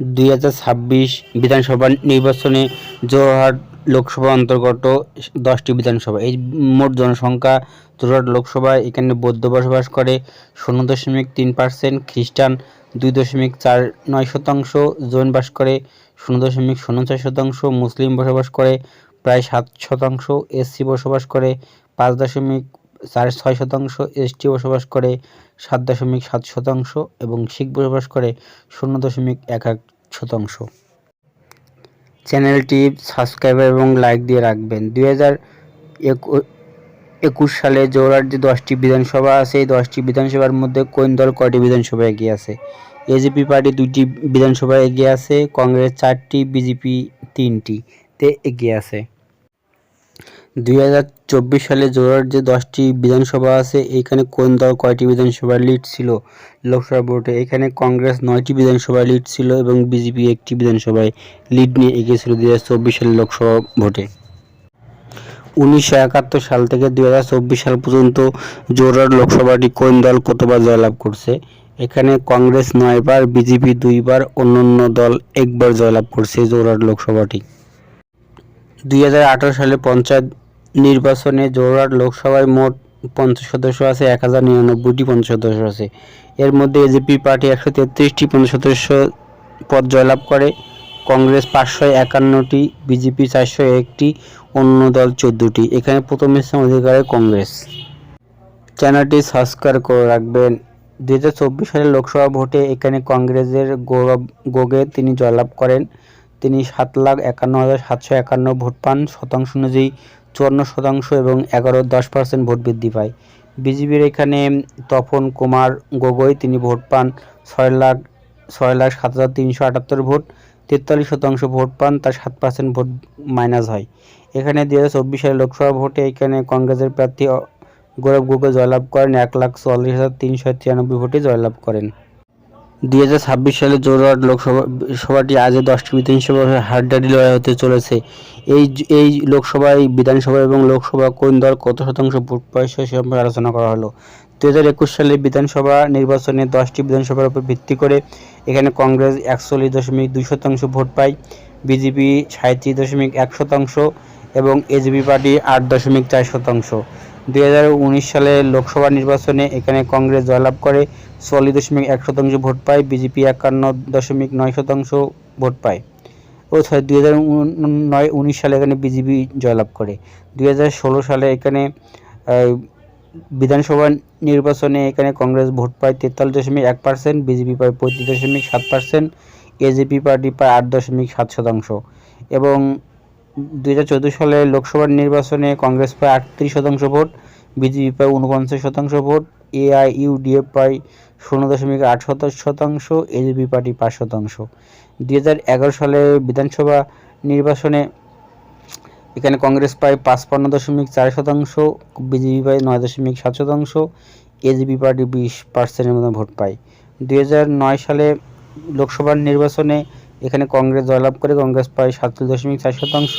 দুই হাজার ছাব্বিশ বিধানসভা নির্বাচনে জোরহাট লোকসভা অন্তর্গত দশটি বিধানসভা। এই মোট জনসংখ্যা জোরহাট লোকসভায় এখানে বৌদ্ধ বসবাস করে, শূন্য দশমিক তিন পার্সেন্ট, খ্রিস্টান দুই দশমিক চার নয় শতাংশ, জৈন বাস করে শূন্য দশমিক শূন্য চার শতাংশ, মুসলিম বসবাস করে প্রায় সাত শতাংশ, এসসি বসবাস করে পাঁচ দশমিক চার ছয় শতাংশ এসটি বসবাস করে, সাত দশমিক সাত শতাংশ এবং শিখ বসবাস করে শূন্য দশমিক এক এক শতাংশ। চ্যানেলটি সাবস্ক্রাইবার এবং লাইক দিয়ে রাখবেন। দুই হাজার একুশ সালে জোরার যে দশটি বিধানসভা আছে, এই দশটি বিধানসভার মধ্যে কোন দল কয়টি বিধানসভা এগিয়ে আছে? এজিপি পার্টি দুইটি বিধানসভা এগিয়ে আছে, কংগ্রেস চারটি বিজেপি তিনটি তে এগিয়ে আছে। দুই হাজার চব্বিশ সালে জোরার যে দশটি বিধানসভা আছে এইখানে কোন দল কয়টি বিধানসভা লিড ছিল? লোকসভা ভোটে এখানে কংগ্রেস নয়টি বিধানসভায় লিড ছিল এবং বিজেপি একটি বিধানসভায় লিড নিয়ে এগিয়েছিল দুই হাজার চব্বিশ সালে লোকসভা ভোটে। উনিশশো একাত্তর সাল থেকে দুই হাজার চব্বিশ সাল পর্যন্ত জোরার লোকসভাটি কোন দল কতবার জয়লাভ করছে? এখানে কংগ্রেস নয়বার, বিজেপি দুইবার, অন্যান্য দল একবার জয়লাভ করছে জোরার লোকসভাটি। দুই হাজার আঠারো সালে পঞ্চায়েত নির্বাচনে জোরহাট লোকসভায় মোট পঞ্চাশ সদস্য আছে, এক হাজার নিরানব্বইটি পঞ্চাশ সদস্য আছে। এর মধ্যে এজিপি পার্টি একশো তেত্রিশটি পঞ্চাশ সদস্য পদ জয়লাভ করে, কংগ্রেস পাঁচশো একান্নটি বিজেপি চারশো একটি, অন্য দল চোদ্দোটি। এখানে প্রথম স্থান অধিকারে কংগ্রেস। চ্যানেলটি সাবস্ক্রাইব করে রাখবেন। দুই হাজার চব্বিশ সালের লোকসভা ভোটে এখানে কংগ্রেসের গৌরব গোগে তিনি জয়লাভ করেন। তিনি সাত লাখ একান্ন হাজার সাতশো একান্ন ভোট পান। শতাংশ অনুযায়ী চুয়ান্ন শতাংশ এবং এগারো দশ পার্সেন্ট ভোট বৃদ্ধি পায়। বিজেপির এখানে তপন কুমার গগৈ, তিনি ভোট পান ছয় লাখ ছয় লাখ সাত হাজার তিনশো আটাত্তর ভোট, তেতাল্লিশ শতাংশ ভোট পান, তার সাত পার্সেন্ট ভোট মাইনাস হয়। এখানে দু হাজার চব্বিশ লোকসভা ভোটে এখানে কংগ্রেসের প্রার্থী গৌরব গগৈ জয়লাভ করেন, এক লাখ চুয়াল্লিশ হাজার তিনশো তিরানব্বই ভোটে জয়লাভ করেন। দুই হাজার ছাব্বিশ সালে জোরহাট লোকসভা, সভাটি আজও দশটি বিধানসভা হাড্ডাডি লড়াই হতে চলেছে। এই এই লোকসভায়, বিধানসভা এবং লোকসভা কোন দল কত শতাংশ ভোট পায় সে সম্পর্কে আলোচনা করা হলো। দু হাজার একুশ সালে বিধানসভা নির্বাচনে দশটি বিধানসভার উপর ভিত্তি করে এখানে কংগ্রেস একচল্লিশ দশমিক দুই শতাংশ ভোট পায়, বিজেপি সাঁত্রিশ দশমিক এক শতাংশ এবং এজিপি পার্টি আট দশমিক চার শতাংশ। উনিশ সালে লোকসভা নির্বাচনে এখানে কংগ্রেস জয়লাভ করে চল্লিশ দশমিক এক শতাংশ ভোট পায়, বিজেপি একান্ন দশমিক নয় শতাংশ ভোট পায়। ও ছয় দুই হাজার নয় উনিশ সালে এখানে বিজেপি জয়লাভ করে। দুই হাজার ষোলো সালে এখানে বিধানসভা নির্বাচনে এখানে কংগ্রেস ভোট পায় তেতাল্লিশ দশমিক এক পার্সেন্ট বিজেপি পায় পঁয়ত্রিশ দশমিক সাত পার্সেন্ট এজেপি পার্টি পায় আট দশমিক সাত শতাংশ। এবং দুই হাজার চোদ্দ সালে লোকসভা নির্বাচনে কংগ্রেস পায় আটত্রিশ শতাংশ ভোট, বিজেপি পায় উনপঞ্চাশ শতাংশ ভোট এআইইউডিএফ পায় শূন্য দশমিক আট শতাংশ এজিপি পার্টি পাঁচ শতাংশ। দুই হাজার এগারো সালে বিধানসভা নির্বাচনে এখানে কংগ্রেস পায় পাঁচপান্ন দশমিক চার শতাংশ, বিজেপি পায় নয় দশমিক সাত শতাংশ এজিপি পার্টি বিশ পার্সেন্টের মতো ভোট পায়। দুই হাজার নয় সালে লোকসভা নির্বাচনে এখানে কংগ্রেস জয়লাভ করে কংগ্রেস পায় সাতচল্লিশ দশমিক চার শতাংশ,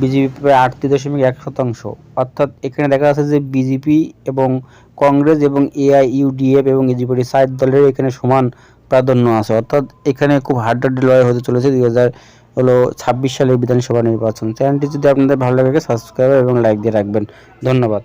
বিজেপি প্রায় আটত্রিশ দশমিক এক শতাংশ। অর্থাৎ এখানে দেখা যাচ্ছে যে বিজেপি এবং কংগ্রেস এবং এআইইউডিএফ এবং এজিপিটি সাইড দলের এখানে সমান প্রাধান্য আছে। অর্থাৎ এখানে খুব হাড্ডাড্ডি লড়াই হতে চলেছে দুই হাজার হলো ছাব্বিশ সালের বিধানসভা নির্বাচন। চ্যানেলটি যদি আপনাদের ভালো লাগে সাবস্ক্রাইব এবং লাইক দিয়ে রাখবেন। ধন্যবাদ।